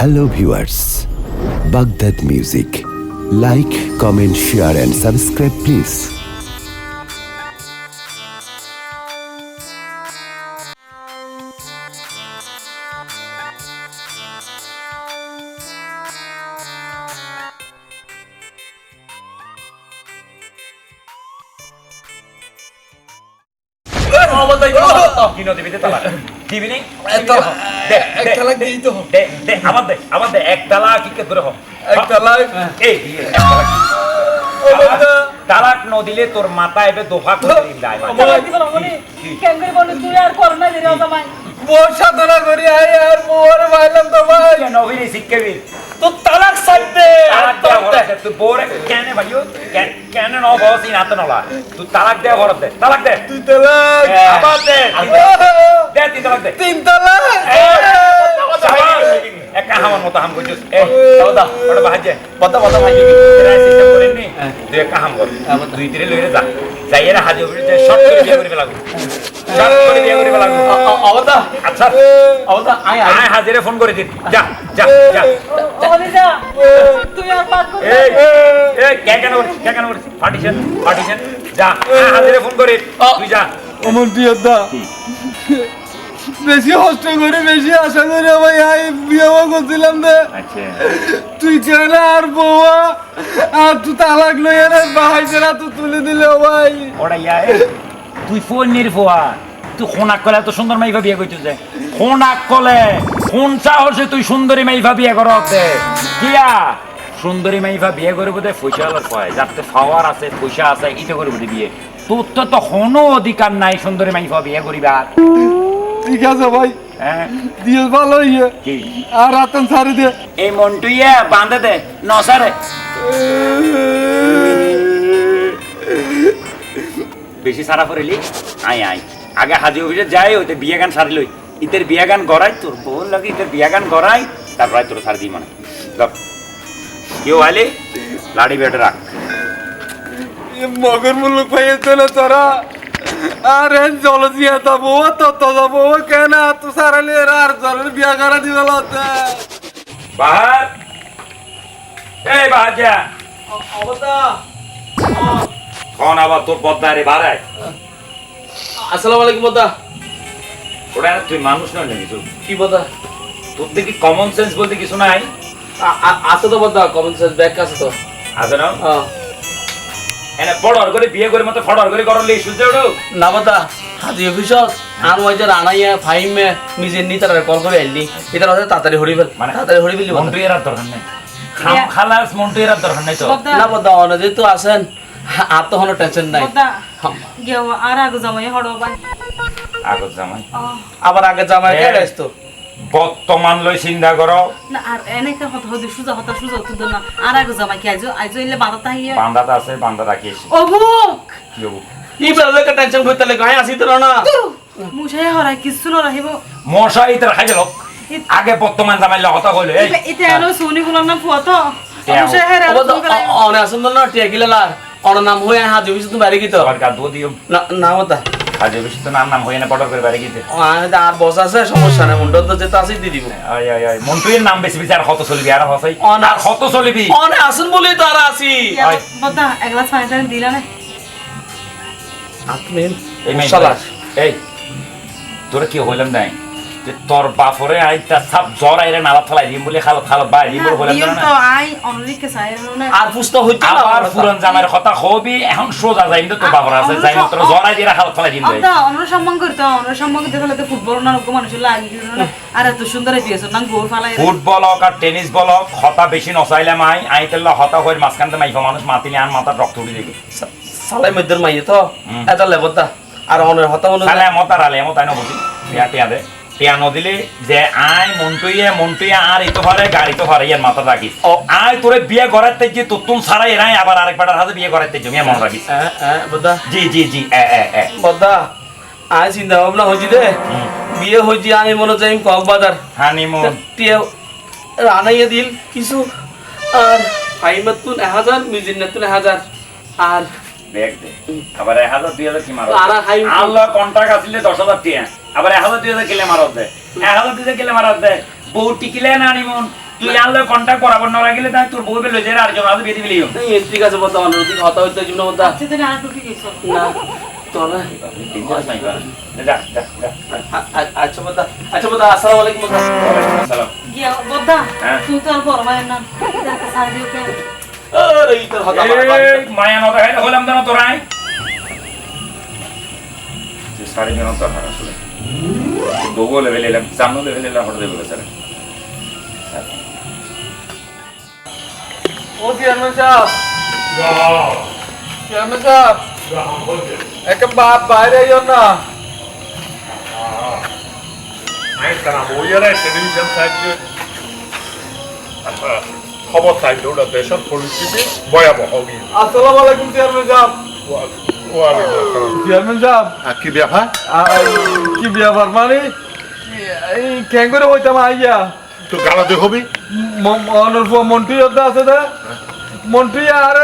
Hello viewers Baghdad music like comment share and subscribe please Oh, কিনো দিবি দে তালাক দিবি নি এক তালাক, এক তালাক তো। দে দে আমার দে আমার দে এক তালাক কি কে হোক এক তালাক? এই এক তালাক তালাক ন দিলে তোর মাথা এবে দোফা করে দিবি লাই সাধনা করি আই আর বউর ভাইলাম তো ভাই নবীরে শিক্ষাবি তো তালাক সাইতে তালাক দেয়া ঘরত দে। তুই বোরে কেন ভাইও কেন- কেন ন বসি না তো নলা। তুই তালাক দেয়া ঘরত দে তালাক দে। তুই তালাক আবার দে। দে। তিন তালাক দে। তিন তালাক মতো হাম করছিস এ দাদা ওটা বাহাজে বতা বতা ভাই এরা সিস্টেম করেননি তুই একা হাম কর দুই তিনে লইরে যা। যাই এরা হাজে যে শর্ট করে বিয়ে করিবে লাগু শর্ট করে বিয়ে করিবে লাগু অবতা আচ্ছা আই আই আয় হাজিরে ফোন করে দিন। যা যা যা। এই এই কে কেন করিস কে কেন করিস পার্টিশন পার্টিশন যা আয় হাজিরে ফোন করে তুই যা। অমর দিয়দা বেশি কষ্ট করে বেশি আশা করে ভাই আই বিয়ে করছিলাম দে আচ্ছা। তুই কেন আর বউয়া আর তুই তালাক লইয়া রে ভাই তুই তুলে দিলে ভাই। ওরা তুই ফোন নির্ফোয়া তুই খোনাক কলে এত সুন্দর মাইফা বিয়ে করছিস যে খোনাক কলে কোন সাহসে তুই সুন্দরী মাইফা বিয়ে করতে কিয়া? সুন্দরী মাইফা বিয়ে করব দে পয়সা কয় যাতে পাওয়ার আছে পয়সা আছে ইতে করব দে বিয়ে। তোর তো তো কোনো অধিকার নাই সুন্দরী মাইফা বিয়ে করিবা ঠিক আছে ভাই। হ্যাঁ। দিয়ে ভালো ইয়ে আর রাতন সারি দে। এই মন্টুইয়া বাঁধে দে। নসারে বেশি সারা করিলি? আই আই আগে হাজি অফিসে যাই ওইতে বিয়ে গান সারি লই। ইতের বিয়ে গান গড়াই তোর বউর লাগে ইতের বিয়ে গান গড়াই তারপরে তোর সারি দিই মানে। কেউ আইলে লাড়ি বেটে রাখ। মগর মুলুক না তোরা। আর এন জল দিয়া তা বউ তো তো বউ কেন? তো সারালে আর জল বিয়া করা দিবে লতে বাহার। এই অবতা। কোন আবার তোর পদ্মায় রে বাড়ায় আসসালামু আলাইকুম বদা ওটা তুই মানুষ নয় নাকি কি বদা তোর দেখি কমন সেন্স বলতে কিছু নাই। আছে তো বদা কমন সেন্স ব্যাগ আছে তো। আছে না? এনে ফড়র করে বিয়ে করে মতো ফড়র করে করলে সূর্য উঠো না বাদা হাজি অফিস আর ওই যে রানাইয়া ফাইমে নিজের নি তারা কল করে এলি এটা হচ্ছে তাড়াতাড়ি হরি ফেল মানে তাড়াতাড়ি হরি ফেলি মন্টু এরার দরকার নেই। খাম খালাস মন্টু এরার দরকার নেই তো। না বাদা অনেক তো আছেন আর তো কোনো টেনশন নাই। আগত জামাই। আবার আগে জামাই কে গেছ তো বর্তমান লই চিন্তা করো বান্দাটা আছে বান্দা রাখিয়েছি কি হব কি বেলা কে টেনশন করতে লাগে আমি আসি তো না মশাই তার খাই গেল আগে বর্তমান জামাই হতা কইলো এই বাদা অনেক আসুন না টিয়া গিলা লার নাম হয়ে হাজি তুমি দো দিও না তো নাম নাম না করে আর বস আছে সমস্যা নাই মুন্ডত তো যেতে আসি দিয়ে দিব। আয় আয় আয় মন্টু নাম বেশি বেশি আর হত চলবি আর হসাই। আর কত চলবি। অনেক আসুন বলেই তো আর আসি আপনি এই মেয়ে এই তোরা কি হইলাম নাই? যে তোর বাপরে আই তা সব জ্বর আইরে নালা ফলাই দিম বলে খালো খালো বাই দিম বলে হইলাম না। আর পুস্ত হইতে না আবার পুরান জামাইর কথা হবি এখন সোজা যাই কিন্তু তোর বাপর আছে যাই মাত্র জ্বর আই দিয়ে খালো ফলাই দিম ভাই সম্মান করতে আমরা সম্মান করতে ফেলে ফুটবল না লোক মানুষ লাগি আর এত সুন্দর পেয়েছ না গোল ফালাই ফুটবল হোক আর টেনিস বল হোক হতা বেশি নচাইলে মাই আই তেল হতা হয়ে মাঝখানতে মাইফা মানুষ মাতিলে আর মাথার রক্ত উঠে দেখি। সালাই মধ্যে মাইয়ে তো এটা লেবতা। আর অনের হতা মনে তাহলে এমত আর আলে এমত আইন বুঝি টিয়া টিয়া দে টিয়া নদিলে যে আই মন্টুইয়ে মন্টুইয়ে আর ইতো পারে গাড়ি তো পারে ইয়ার মাথা রাখিস ও। আই তোরে বিয়ে করাতে যে তুতুন সারাই এরাই আবার আরেক বেটার হাতে বিয়ে করাতে জমিয়া মন রাখিস বদা। জি জি জি এ এ এ। বদা আজ চিন্তা ভাবনা হয়েছি দে। বিয়ে হয়েছি আমি মনে চাই কক্সবাজার হানিমুন। টিয়া রানাইয়া দিল কিছু আর ফাইমাত তুন এক হাজার মিজিন তুন এক হাজার আর দেখ দে আবার এক হাজার দুই হাজার কি মারো আর হাই- আল্লাহ কন্ট্রাক্ট আসলে দশ হাজার টিয়া। আবার এক হাজার দুই হাজার কিলে মারত দে। এক হাজার দুই হাজার কিলে মারত দে। বউ টিকিলে না নিমন। তুই আনলে কন্টাক্ট বরাবর না লাগিলে তাই তোর বউ বেলো যে আর জন আজ বিয়ে দিবি এই ঠিক আছে আমার হতা হইতে জীবন আচ্ছা আছে। না আ- আচ্ছা বদ্দা আচ্ছা আসসালামু আলাইকুম গিয়া হ্যাঁ। তুই তো আর বড় দিও কে? আরে এই হতা মায়া যেন তোরাই। যে লেভেল এলাম জানো লেভেল এলাম হঠাৎ দেবে স্যার। ও চেয়ারম্যান সাহেব। চেয়ারম্যান সাহেব। একটা বাপ বাইরে আইও না। টেলিভিশন সাহায্য খবর থাকলে ওটা দেশের পরিস্থিতি ভয়াবহ আসসালামু আলাইকুম চেয়ারম্যান সাহেব। চেয়ারম্যান সাহেব কি ব্যাপার কি ব্যাপার মানে এই কেন করে হইতাম আইয়া তো গালাতে হবি অনুর্ব মন্ত্রী যোদ্ধা আছে না মন্ত্রী আর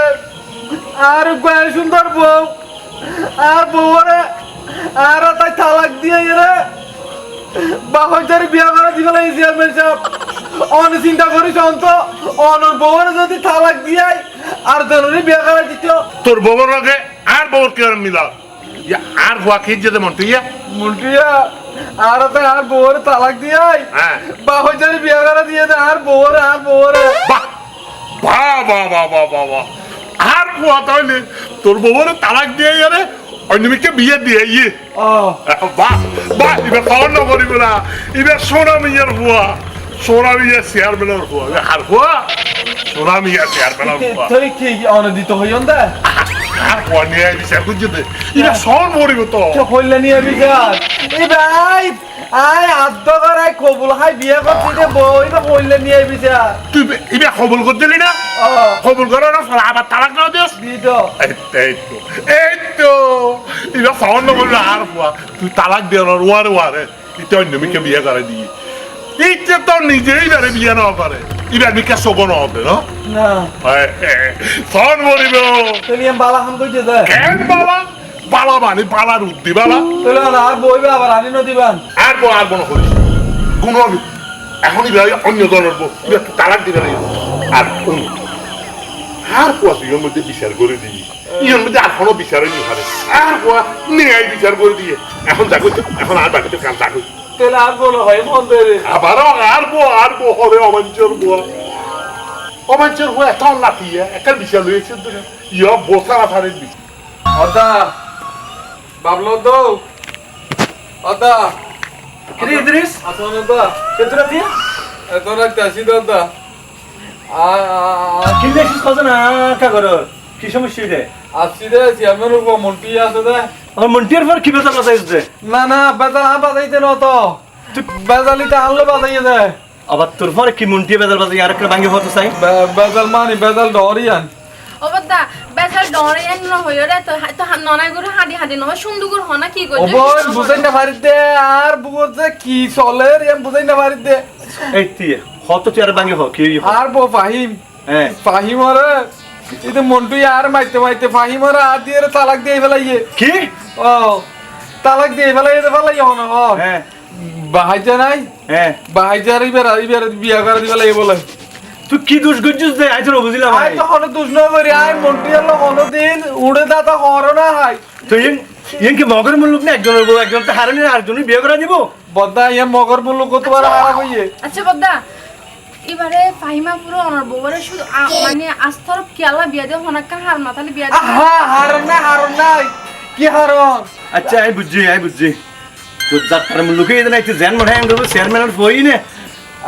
আর কয় সুন্দর বউ আর বউরে আর তাই তালাক দিয়ে এরে বাহজার বিয়া করা দিবে না চেয়ারম্যান সাহেব অন চিন্তা করিস অন্ত অনর বউরে যদি তালাক দিয়ে আর জনরি বিয়া করা দিত তোর বউর লগে আর বউর কি মিলা? আর হুয়া খেয়ে যেতে মন তুই মন্ত্রিয়া আর তাই আর বউরে তালাক দিয়ে হ্যাঁ। বাহজার বিয়া করা দিয়ে আর বউরে আর বউরে। বাহ বাহ বাহ বাহ বাহ বাহ বাহ। আর হুয়া তাহলে তোর বউর তালাক দিয়ে গেলে অন্যমিকে বিয়ে দিয়ে ইয়ে বাহ বাহ এবার খাওয়ার না করিব না। এবার সোনা মিয়ার হুয়া সোনা মিয়া চেয়ারম্যানের হুয়া আর হুয়া সোনা মিয়া চেয়ারম্যানের হুয়া তুই কি অনদিত হইয়ন দে আর হুয়া নিয়ে বিচার করছে এটা সব মরিব তো। হইলে নিয়ে বিচার এই ভাই আই আদ্য করাই কবুল হাই বিয়ে করছি রে বই না হইলে নিয়ে বিচার তুই এবার কবুল করে দিলি না? কবুল আবার তালাক না দিস। দিত এই তো, এই বললে আর হুয়া তুই তালাক দিয়ে ওয়ারে ওয়ারে এটা অন্য মেয়েকে বিয়ে করে দিয়ে এইটা তো নিজেই বিয়ে না করে। এবার মিকে শোভ না হবে না না ফোন মরিব তুই এম বালা খান কইছে দে কেন বাবা বালা মানে বালার উদ্দি বালা তুই আর বইবে আবার আনি নদিবান আর বো আর বড় করিস গুণ এখনই ভাই অন্য দলের এবার তুই তালাক দিবে না আর আর কোয়া তুই এর মধ্যে বিচার করে দিই ইয়ের মধ্যে আর কোনো বিচারে নি আর কোয়া ন্যায় বিচার করে দিয়ে এখন তো, এখন আর বাকিতে কাম দেখো তুই আর বলো হয়? মন দে রে আবারও আর বো আর বো হবে অমাঞ্চর বুয়া অমাঞ্চর বুয়া এত লাফিয়ে একটা লইছে তো ইয়া বোথা আথারে বিচার অদা বাবলো দো। অদা কিরে ইদ্রিস? অদা কেতরা দিয়া? এত রাত আসি দাদা আ কিনলে এসেছিস কত না করো কি সমস্যা রে? আসছি দে চেয়ারম্যান উপর মন্ত্রী আছে দে। আমার মন্টিয়ার পর কি বেতা কথা এসছে না না বেজাল হা বাজাইতে ন তো। বেজালিতে আনলে বাজাইয়ে দে। আবার তোর পরে কি মন্টিয়া বেদাল বাজে আর একটা ভাঙ্গে হতো চাই? বেজাল মানি বেজাল ডরিয়ান অবদা বেচার ডরে এক নহয় রে তো তো ননাই গুলো হাঁদি হাঁদি নহয় সুন্দর হনা কি কই ওবই বুঝাই না পারিত দে আর বুঝ যে কি চলে রে বুঝাই না পারিত দে। এই তুই হত তুই আর ভাঙ্গে হ কি আর বো ফাহিম। হ্যাঁ। ফাহিম রে এটা মন্টু আর মাইতে মাইতে ফাহিম রে আর দিয়ে রে তালাক দিয়ে ফেলাইয়ে কি ও তালাক দিয়ে ফেলাই দে ফেলাই হন হ্যাঁ নাই হ্যাঁ বাহাইতে আর ইবার ইবার বিয়া করে দিবে লাগে বলে তুই কি দোষ করছিস আজ বুঝলাম আই তো হন দুষ্ণ করি আই মন্টু হন দিন উড়ে দাতা হর না হাই তুই ইয়েন কি মগর মুলুক না একজনের বউ একজন তো হারানি না আরেকজনই বিয়ে করা দিব বদ্দা ইয়া মগর মুল্লু কতবার হারা হইয়ে আচ্ছা বদ্দা এবারে ফাহিমা পুরো অনার বউরে শুধু মানে আস্তর কেলা বিয়া দিয়ে হনাক্কা হার মাথালে বিয়া দিয়ে আহা হারন না হারন নাই। কি হারন আচ্ছা আই বুঝছি আই বুঝছি। তোর যাত্রার মুলুকে এদিন আইতে জেন মনে হয় চেয়ারম্যানের বই নে।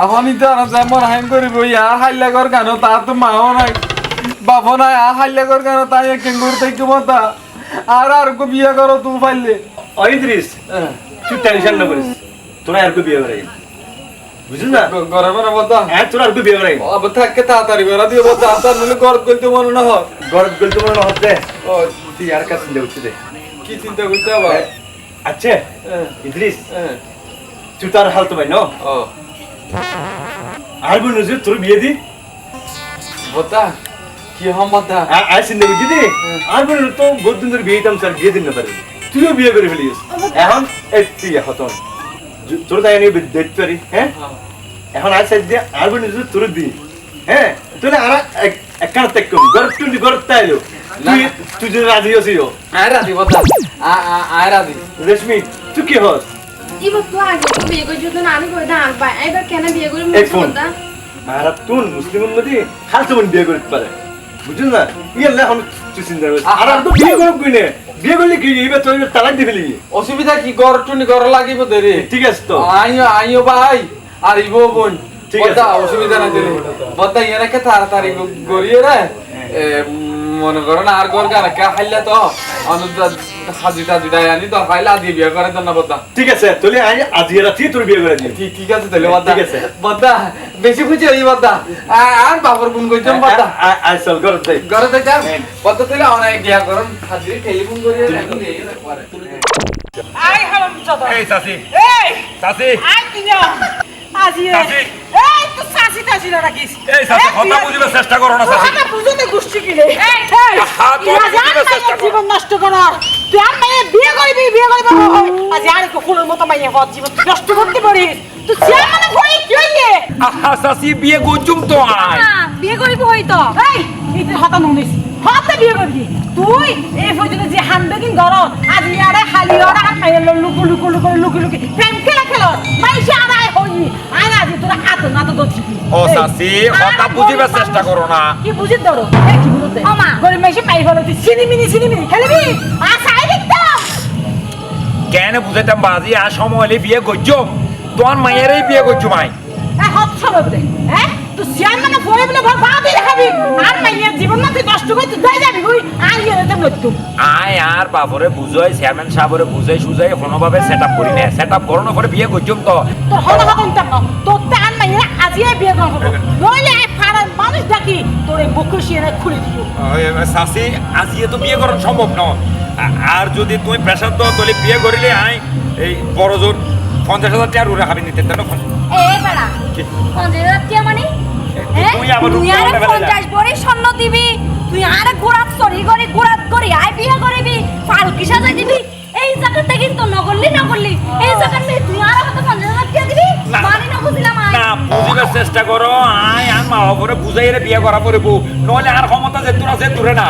আপনি তো আর যেমন হাইম করিব। আর হাইলা কর কেন? তার তো মাও নাই বাবা নাই। আর হাইলা কর কেন? তাই কেঙ্গুর থেকে মতা। আর আর কো বিয়ে করো তুই পাইলে। অইদ্রিস তুই টেনশন না করিস। তোরা আর কো বিয়ে করাই বুঝলি না? ঘরে হ্যাঁ তোরা আর বিয়ে তাড়াতাড়ি দিয়ে আপনার মনে না হয়। গরব গলতে মনে হচ্ছে ও তুই আর কাছে চিন্তা করছিস দে। কি চিন্তা করতে আচ্ছা ইদ্রিস হ্যাঁ, ভাই ন? ও। আর তোর বিয়ে দি। বলতা কি হম বলতা আ- আর চিন্তা দি। আর তো বহুত দিন ধরে বিয়ে দিতাম স্যার বিয়ে দিন না পারি। তুইও বিয়ে করে ফেলিস। এখন এই তুই হতন তোর তাই নিয়ে দেখতে পারি হ্যাঁ? এখন আর দিয়ে আর বনি যদি তোর দি হ্যাঁ? তুই আর এক কান ত্যাগ করি গরত টুন্ডি গরত তাইলো তুই তুই যদি রাজি আয় রাজি আয় রাজি। রেশমি তুই কি হস? আগে তো বিয়ে না আমি করে দা আনবা এবার কেন বিয়ে করি এক ফোন। আর তুই মুসলিমের মধ্যে খালতো বিয়ে করতে পারে। বুঝলি না? ইয়ে না এখন তুই চিন্তা আর আর তো বিয়ে করব কিনে? বিয়ে করলে কি? এবার তোর তালাক দিবি অসুবিধা কি? গর টুনি গর লাগিব দেরি ঠিক আছে তো। আইও আইও ভাই। আর ইবো বোন। ঠিক আছে। অসুবিধা নাই দেরি বদ্দা ইয়ারাকে তাড়াতাড়ি গড়িয়ে রে। এ, মনে করো না আর গর গানা কে খাইলে তো? অনুদা হাজি টাজি ডাই আনি তো খাইলে আদি বিয়ে করে তো না বদ্দা ঠিক আছে তুই আজ আজ রাতে তোর বিয়ে করে দিই ঠিক ঠিক আছে তাহলে বদ্দা ঠিক আছে। বদ্দা বেশি খুঁজে ওই বদ্দা আ- আর বাবর গুন কইতাম বদ্দা আজ চল গরত যাই ঘরে তো যাম বদ্দা তাহলে অনেক গিয়া করুন। হাজির টেলিফোন করিয়ে রাখি রে পরে। আই হারাম জাদা এই চাচি। এই! চাচি। আই কিনা আজি চাচি। এই তো সাসি তাসি না রাখিস এই চাচি কথা বুঝিবার চেষ্টা করো না চাচি। কথা বুঝতে গুষ্টি কিনে এই আহা, তোর জান বুঝিবার চেষ্টা জীবন নষ্ট করার তুই আর মাইয়ে বিয়ে করবি বিয়ে করবি আজ আর একটু ফুলের মতো মাইয়ে হওয়ার জীবন নষ্ট করতে পারিস তুই চেয়ার মানে ভয় কি হইয়ে আহা চাচি বিয়ে করছুম তো আয় বিয়ে করিব হয়তো। এই এটা হতা নুনিস হতা বিয়ে করবি? তুই এই পর্যন্ত যে হানবেগিন গর আজ ইয়ারে খালি ওরা আর মাইয়ে লুকু লুকু লুকু লুকু লুকু। প্রেম খেলা খেলো মাইসে আড়াই হই আয় আজ তোরা আত না তো দছি ও চাচি কথা বুঝিবার চেষ্টা করো না। কি বুঝি ধরো? এই কি বুঝতে ওমা। গরিব মাইসে পাই হলো তুই সিনিমিনি সিনিমিনি খেলবি? আর সাই দেখতাম কেন বুঝাইতাম বাজি? আর সময় হলে বিয়ে করছুম। তোমার মায়েরই বিয়ে করছুম আই। এই হত দে হ্যাঁ? তুই সিয়ার মানে পড়ে বলে ভর পা দিয়ে দেখাবি আর মাইয়ের জীবন তুই নষ্ট করে তুই যাবি তুই আর ইয়ে রেতে মৃত্যু। আয় আর বাবরে বুঝাই চেয়ারম্যান সাহেবরে বুঝাই সুঝাই কোনোভাবে সেট আপ করি না। সেট আপ করানোর পরে বিয়ে করছুম তো। তোর হলো হতো না তোর তে আর মাইয়ের আজিয়ে বিয়ে করা হব। নইলে এই পাড়ার মানুষ ডাকি তোর এই বুকুর শিয়ারে খুলে দিও চাচি আজিয়ে তো বিয়ে করা সম্ভব ন আ- আর যদি তুমি প্রেশার দাও তাহলে বিয়ে করিলে আই এই বড় জোর পঞ্চাশ হাজার টাকা উড়ে খাবি নিতে বেড়া পঞ্চাশ হাজার টিয়া মানে? তুই আবার তুই রূপটা আরে উল্টে ফেলে যা। পঞ্চাশ ভরি স্বর্ণ দিবি। তুই আরে গোড়াত সরি করি গোড়াত করি আই বিয়ে করিবি। পালকি সাজাই দিবি? এই জায়গাতে কিন্তু নগরলি নগরলি। এই জায়গাতে তুই আর আমাকে পঞ্চাশ হাজার টিয়া দিবি? না। না। বুঝলাম না বুঝিবার চেষ্টা করো আই আর মা বাবরে বুঝাই রে বিয়ে করা পড়ব নহলে আর ক্ষমতা যে তোরা যে দূরে না।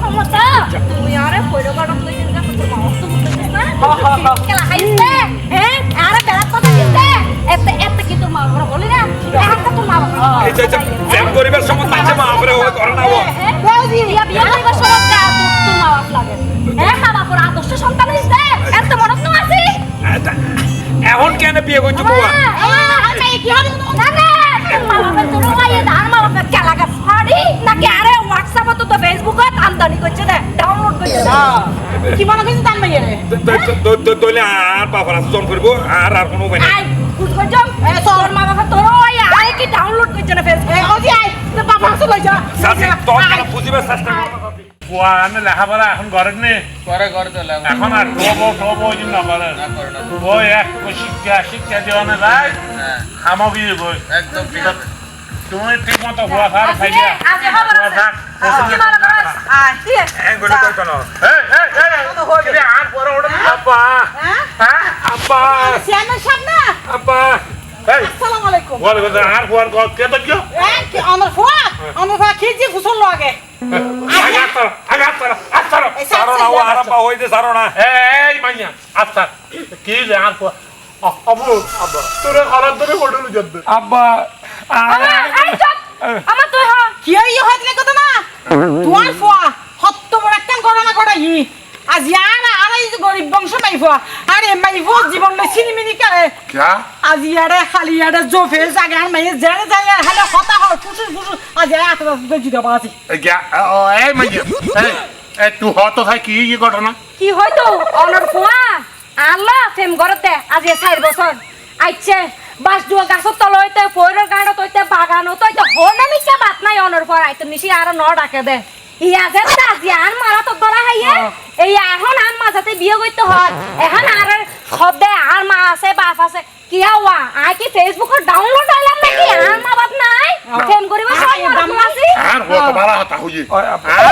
ক্ষমতা? তুই আরে কইরো কারণ তুই কিন্তু তোর মস্ত না? হ্যাঁ? আরে বেড়া কথা এতে এতে তো প্রেম করিবার সময় আছে মা বাবরে ও করে না ও বিয়া বিয়া করিবার সময় কা তোর তোর মা বাপ লাগে হ্যাঁ মা বাবার আদর্শ সন্তান হইছে এত মনে তো আছে এখন কেন বিয়ে করছ বাবা কি হবে না না মা বাবার তোর ওয়াইয়ে ধান মা বাবার কেলা গাছ ফাড়ি নাকি আরে হোয়াটসঅ্যাপে তো ফেসবুকে আমদানি করছে দে ডাউনলোড করছে কি মনে করছিস আর বাবার জন করব আর আর কোনো উপায় নেই আই ডাউনলোড করছে না ওজি আই তোর বাবা আসলে লই যা চাচি তোর কেন বুঝিবার চেষ্টা করো। পোৱা আনে লেখাপড়া এখন ঘৰত নে? করে চলে এখন আর টব টব ওই এক শিক্ষা শিক্ষা বই। একদম ঠিক তুমি ঠিক মতো খাই দিয়া আজ মারা করাস ঠিক কইতো না এই, এই, এই, এই, আর পরে ওটা আব্বা। হ্যাঁ? আব্বা। সিয়ামের সামনে আব্বা। এই আসসালামু আলাইকুম। আর খোৱাৰ ঘৰত কেইটা কিয় এই কি আমার ফুয়া আমার ফুয়া খেয়েছি ফুসল লাগে? আগে আত্তাৰ আগে আত্তাৰ আত্তাৰ এই না ও আরাম্বা হইতে সারো না। এই মাইয়া কি যে আর খোৱা আবু তোৰে ঘৰত ধরে হোটেল যাবে আব্বা আমার তুই হ কি ইয়ে হইতে কথা না? তোমার ফুয়া হত্ত বড় একটা ঘটনা ঘটাই আজ ইয়ারা আর এই যে গরিব বংশ মাইফুয়া। আরে মাইফু জীবন লই চিনিমিনি করে কিয়া? আজ ইয়ারে খালি ইয়ারে জোফে জাগে আর মাইয়ে জেনে যায় খালি হতা হয় ফুসুস ফুসুস আজ ইয়ারে আতরা আছে এই ও এই মাইয়া এই এই তুই হত থাই কি কি ঘটনা? কি হয়তো? অনর ফুয়া আল্লাহ ফেম করতে আজি চার বছর আইছে বাস দুয়া গাছত তল হইতে পয়রের গাড়ত হইতে বাগান হইতে হনে মিকা বাত নাই অনর ফুয়া আইতে নিশি আর ন ডাকে দে। ইয়া আজি আর মারা তো গলা হাইয়ে এই এখন আর মাঝাতে বিয়ে করতে হয়। এখন আর শব্দে আর মা আছে বাপ আছে। কি হওয়া আই কি ফেসবুকে ডাউনলোড হইলাম নাকি? আর মা বাপ নাই? ফেম করিবা সব দাম আছে আর হত ভালো হতা হইয়ে। আর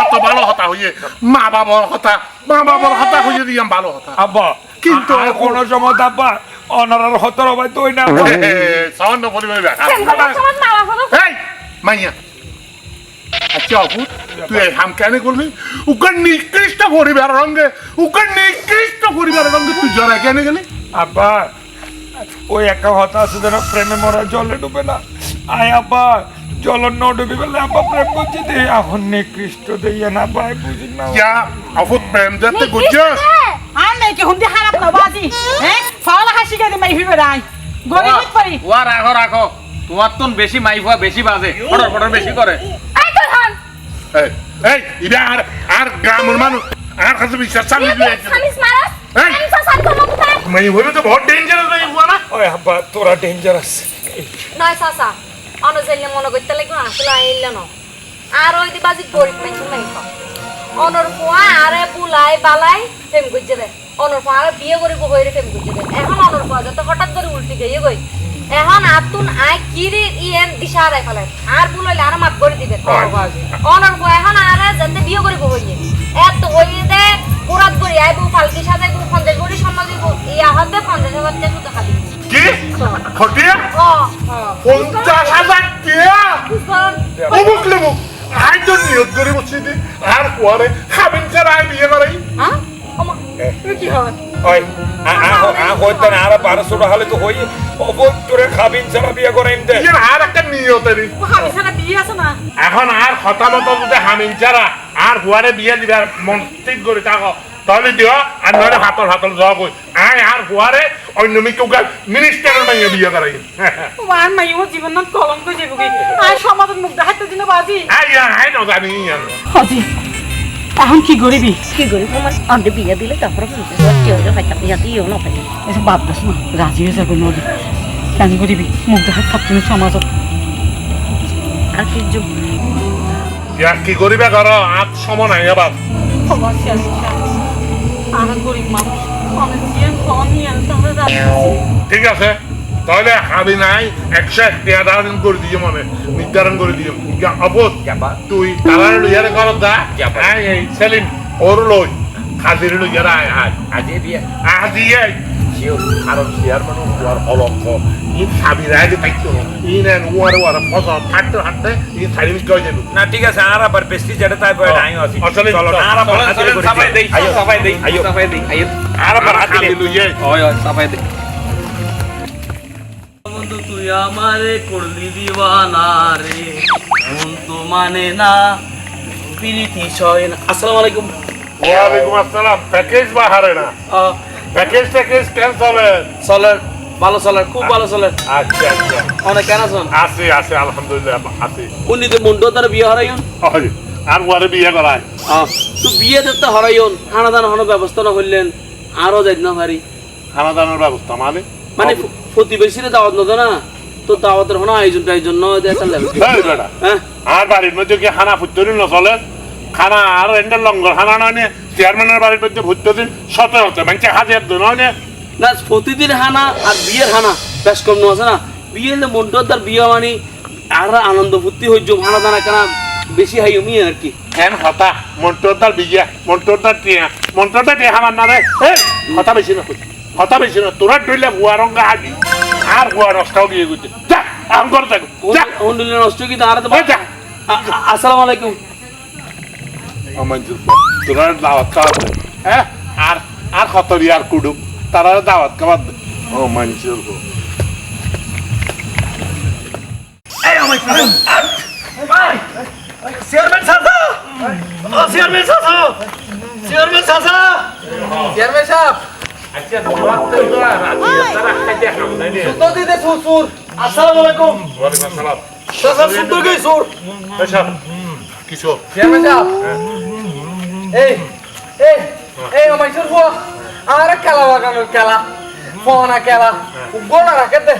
হত ভালো হতা হইয়ে। মা বাবার হতা মা বাবার হতা হইয়ে দিয়াম ভালো হতা। আব্বা কিন্তু কোন সময় আব্বা অনারার হতর ভাই তুই না সামান্য পরিমাণে মাইয়া। আচ্ছা অপুত তুই এই হাম কেন করলি? উকার নিকৃষ্ট পরিবার রঙ্গে উকার নিকৃষ্ট পরিবার রঙ্গে তুই জরা কেন গেলি? আব্বা ওই একা হতা আছে যেন প্রেমে মরা জলে ডুবে না। আয় আব্বা জল ন ডুবি বলে আব্বা প্রেম করছি দে এখন নিকৃষ্ট দিয়ে না ভাই বুঝি না। যা অপুত প্রেম দেখতে গুজস আর নাই কি হুন্দি খারাপ না বাজি। হ্যাঁ ফাওলা হাসি গাদি মাই হিবে রাই গরিব পারি। ওয়া রাখো রাখো। তোমার তো বেশি মাইফা বেশি বাজে। ফটর ফটর বেশি করে। এই এই ইবা আর আর গ্রামের মানুষ আর কাছে বিশ্বাস চালু বিয়ে দিয়ে মাই হইবে তো বহুত ডেঞ্জারাস ভাই হুয়া না? ওই আব্বা তোরা ডেঞ্জারাস নয় সাসা অনজেলে মনে করতে লাগবে আসলে আইলে ন। আর ওই দিবাজি গরিব মানুষ নাই অনর পোয়া আরে বুলাই বালাই ফেম গুজে দে অনর পোয়া আরে বিয়ে করিব হইরে ফেম গুজে দে এখন অনর পোয়া যত হঠাৎ করে উল্টি গিয়ে গই। এখন আতুন আই কিরি ইয়েন দিশা আড়াই ফেলে। আর বুলাইলে আর মাত করে দিবে। অনর পোয়া এখন আরে জানতে বিয়ে করিব হইয়ে। এত হইয়ে দে পুরাত করি আইব ফালকি সাজাইব পঞ্চাশ বড়ি সম্মান দিব। ইয়া হবে হাজার টাকা শুধু খালি। কি? ফটিয়া ও পঞ্চাশ হাজার টিয়া অমুক লেবু আই তো নিয়োগ করে বসছি দি আর কুয়ারে? খাবেন ছাড়া আই বিয়ে করাই। হ্যাঁ? কি হয়? ওই আ হইতো না আর বারোশো হলে তো হই অবধ তোরে খাবিন ছাড়া বিয়ে করে দে। আর একটা নিয়তেরই হাবি সারা বিয়ে আছে না? এখন আর হতামত যদি হামিন ছাড়া আর হুয়ারে বিয়ে দিবার মন ঠিক করে থাকো। তাহলে দিও আর নয় হাতল হাতল যাওয়া কই আই আর হুয়ারে অন্য মিকে মিনিস্টারের মাইয়ে বিয়ে করাই ওয়ান মাই ও জীবন নাম কলঙ্ক যাব কি আর সমাজের মুখ দেখাইতে দিন বাজি। আই আই ন জানি হাজি। এখন কি করিবি? কি করি তোমার অন্ডে বিয়া দিলে তারপরে পঞ্চাশ হাজার বিয়া দিয়েও না পাই এসব বাদ দাস না রাজি হয়ে যাবে নদী। কেন করিবি? মুখ দেখাই থাকতে সমাজত। আর কি যুগ? ইয়া কি করিবে কর? আজ সময় নাই আবার। আর গরিব মানুষ অনেক জিয়ান কম নিয়ে তাহলে ঠিক আছে। তাহলে হাবি নাই একশো এক নির্ধারণ করে দিয়ে মানে নির্ধারণ করে দিয়ে অবোধ তুই তারা লইয়ারে দা। এই সেলিম ওর লই হাজির লইয়ারে আয় আজে বিয়ে আজি কারণ মানুষ অলক্ষ ই হাবি রায় থাকতো ই নেন উয়ারে উয়ারে ফসল হাঁটতে হাঁটতে ই সাইড মিস করে যাবে না ঠিক আছে আর আবার বেশি যেটা তাই বয় আইও আছি। আসলে চলো না আর আবার সাফাই দেই। সাফাই দেই আইও সাফাই দেই আইও আর আবার হাবি লইয়ে ওই ওই সাফাই দেই বন্ধু তুই আমারে করলি দিওয়ানা রে। মন তো মানে না প্রীতি সয় না আসসালামু আলাইকুম। ওয়ালাইকুম আসসালাম। প্যাকেজ বাহারে না? আহ, প্যাকেজ প্যাকেজ কেন চলে চলে ভালো চলে খুব ভালো চলে আচ্ছা আচ্ছা। অনেক কেন আছেন? আছে আছে আলহামদুলিল্লাহ আছে। উনি তো মুন্ডো তার বিয়ে হারাইন আর ওয়ারে বিয়ে করায়। তো বিয়ে দেখতে হারাইন দানা হনো। ব্যবস্থা না করলেন আরও যাই না পারি খানা দানোর ব্যবস্থা মানে? মানে প্রতিবেশীরা দাওয়াত নতো না তো দাওয়াতের হনো আয়োজন টায়োজন নয় দেখা হ্যাঁ? আর বাড়ির মধ্যে কি খানা ফুটতরি নচলে খানা আর এন্ডার লঙ্গর খানা নয় নে চেয়ারম্যানের বাড়ির মধ্যে ফুটতদিন সতে হচ্ছে মানে হাজার দিন নয় না। প্রতিদিন হানা আর বিয়ের হানা বেশ কম ন আছে না? বিয়ে হলে মন্টু তার বিয়ে মানে আর আনন্দ ফুর্তি হইজ হানা দানা কেনা বেশি হাই উমি আর কি। এন কথা মন্টর তার বিয়া মন্টর তার টিয়া মন্টর তার টিয়া আমার না রে কথা বেশি না। কথা বেশি না তোরা ডইলে বুয়া রঙ্গা হাজি আর বুয়া নষ্টাও গিয়ে গুছে যা আম করে থাকো। নষ্ট কি তার তো এই যা। আসসালামু আলাইকুম। তোরা দাওয়াত খাওয়াত। হ্যাঁ আর আর খতরি আর কুডুম তারা দাওয়াত খাওয়াত দে। ও মানুষের গো। চেয়ারম্যান ও চেয়ারম্যান চেয়ারম্যান সাহেব আচ্ছা দাওয়াত তো এগুলো তারা খাইতে হাম নাই রে। তো দিতে সুর। আসসালামু আলাইকুম। ওয়ালাইকুম আসসালাম। চাচা সুন্দর গই সুর? আচ্ছা, কিছু? চেয়ারম্যান সাহেব। এই এই এই ফো আর খেলা বাগানোর খেলা। ফোনা খেলা। গোলা রাখে দে।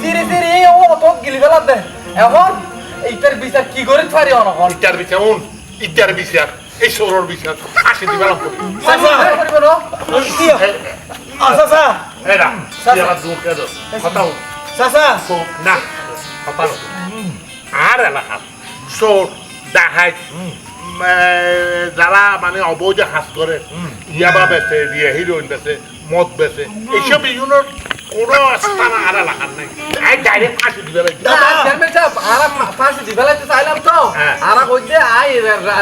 সিরি সিরি ও তো গিলি ফেলা দে। এখন এইটার বিচার কি করে পারি অনখন? ইটার বিচার উন ইটার বিচার। এই সরর বিচার আসি দিবা আর এলাকা চোর ডাহাই যারা মানে অবৈধ হাস করে ইয়াবা বেচে দিয়ে হিরোইন বেচে মদ বেচে। এইসব বিভিন্ন কোনো স্থান আর এলাকার নাই। আই ডাইরেক্ট ফাঁসি দিবে লাগবে চেয়ারম্যান সাহেব আরা ফাঁসি দিবে চাইলাম তো। আরা কইতে আই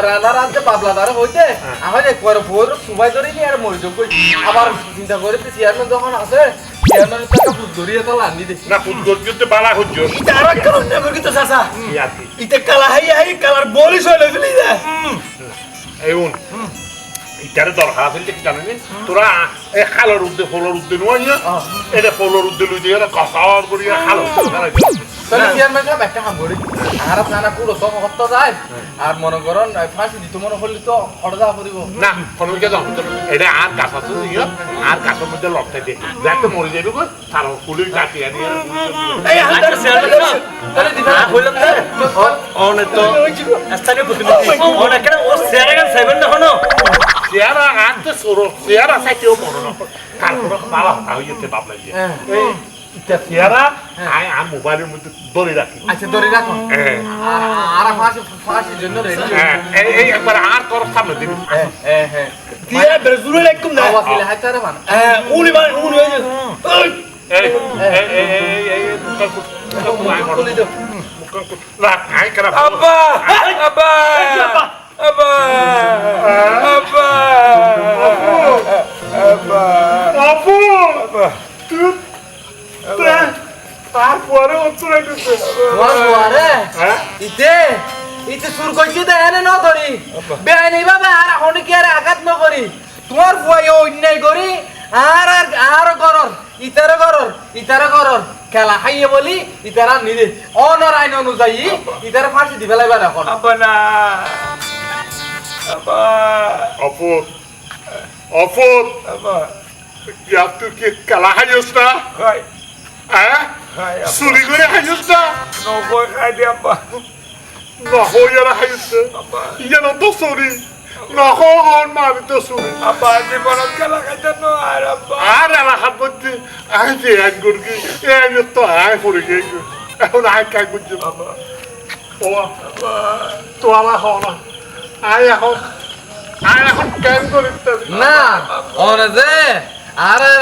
রানা রাতে বাবলা দারে কইতে আমার এক পরে সুবাই ধরে নি আর মরিজ কই আবার চিন্তা করে চেয়ারম্যান যখন আছে ধরিয়ে তো লানি দে। না বালা চাচা? ইতে কালা হাই হাই কালার ফেলি দে ইটারে দরকার আছে কি জানেন তোরা এই খালের উদ্দে ফলর উদ্দে নয় এটা ফলর উদ্দে লই দিয়ে কসার করিয়া খাল তাহলে চেয়ারম্যান সাহেব একটা কাম করি আর আপনারা পুরো সব হত্য যায় আর মনে করেন ফাঁসি দিতে মনে করলে তো অর্ডা করিব না কোনো কে জানো এটা আর গাছ আছে দিয়ে আর গাছের মধ্যে লটকাই দিয়ে যাতে মরে যাবে গো তার কুলি কাটি আনি এই হাজার চেয়ারম্যান সাহেব তাহলে দিবে হইলাম দে অনে তো স্থানীয় প্রতিনিধি অনে ও চেয়ারম্যান সাহেবেন না হনো চেয়ারা আনতে সরো চেয়ারা সাইতেও মনে না তারপরে পালা হতা হইতে বাবলা দিয়ে এই ইটা চেয়ারা আই আর মোবাইলের মধ্যে ধরে রাখি আচ্ছা ধরে রাখো হ্যাঁ আর ফাঁসি ফাঁসির জন্য রেডি হ্যাঁ, এই একবার আর তোর সামনে দিবি হ্যাঁ হ্যাঁ দিয়ে বেজুরে লাইকুম না আওয়াজ দিলে হাইতারে বানা হ্যাঁ উনি মানে উনি ওই এই এই এই এই এই মুখটা কুট আই মর মুখটা কুট না আই করা আব্বা আব্বা আব্বা আব্বা আপু তুই তারপরে অন্তরে গেছে তোমার বুয়ারে হ্যাঁ? ইতে ইতে সুর কইছি দে এনে ন ধরি। বেআইনি ভাবে আর এখন কি আর আঘাত ন করি? তোমার বুয়াই অন্যায় করি আর আর আর গরর ইতারে গরর ইতারে গরর। খেলা খাইয়ে বলি ইতারা নিদে। অনর আইন অনুযায়ী ইতারে ফাঁসি দিবে লাইবা এখন। আব্বা না। আব্বা আপু আপু আব্বা ইয়া তুই কি কালা খাইছ না হ্যাঁ চুরি করে খাইছ না নবই খাই দি আব্বা নহয়ারা খাইছে ইয়ানো তো চুরি নহন মারি তো চুরি আব্বা জীবনত খেলা খাইতে নো আর আব্বা আর এলাকার মধ্যে আই যে এক গুরগি এই তো আয় পড়ে গিয়ে এখন আয় কাই বুঝছে বাবা ও তো আমার হও না আয় এখন আয় এখন কেন করে না অনে যে আরে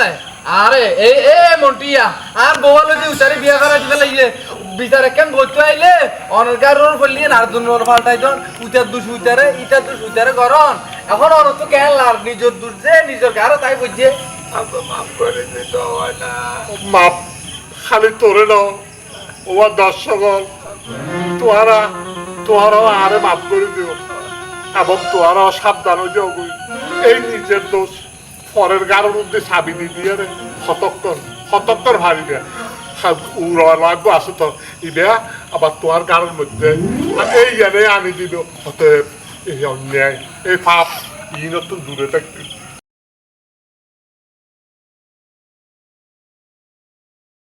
আরে এই এ মন্টিয়া আর বউয়া লদি উতারে বিয়া করা দিবে লাগিলে বিচারে কেন বইতে আইলে? অনর্গার রোল ফেললিয়ে আর দুন রোল ফালটাই দন উতার দুষ উতারে ইটার দুষ উতারে গরন এখন অন তো কেন লার নিজের দুষ যে নিজের গারো তাই বুঝছে। আব্বা মাফ করে দিতে হয় না। মাপ খালি তোরে নাও। ও দর্শক তোহারা তোহারাও আরে মাফ করে দিও। এবং তোহারাও সাবধান হয়ে এই নিজের দোষ। পরের গাড়ির মধ্যে দি দিয়ে রে। হতক্কর হতক্কর ভাবি রে। লাগবো আছে তো। ইবে আবার তোমার গাড়ির মধ্যে। আর এই জানে আনি দিল। অতএব এই অন্যায়, এই পাপ ই নতুন দূরে থাকতে।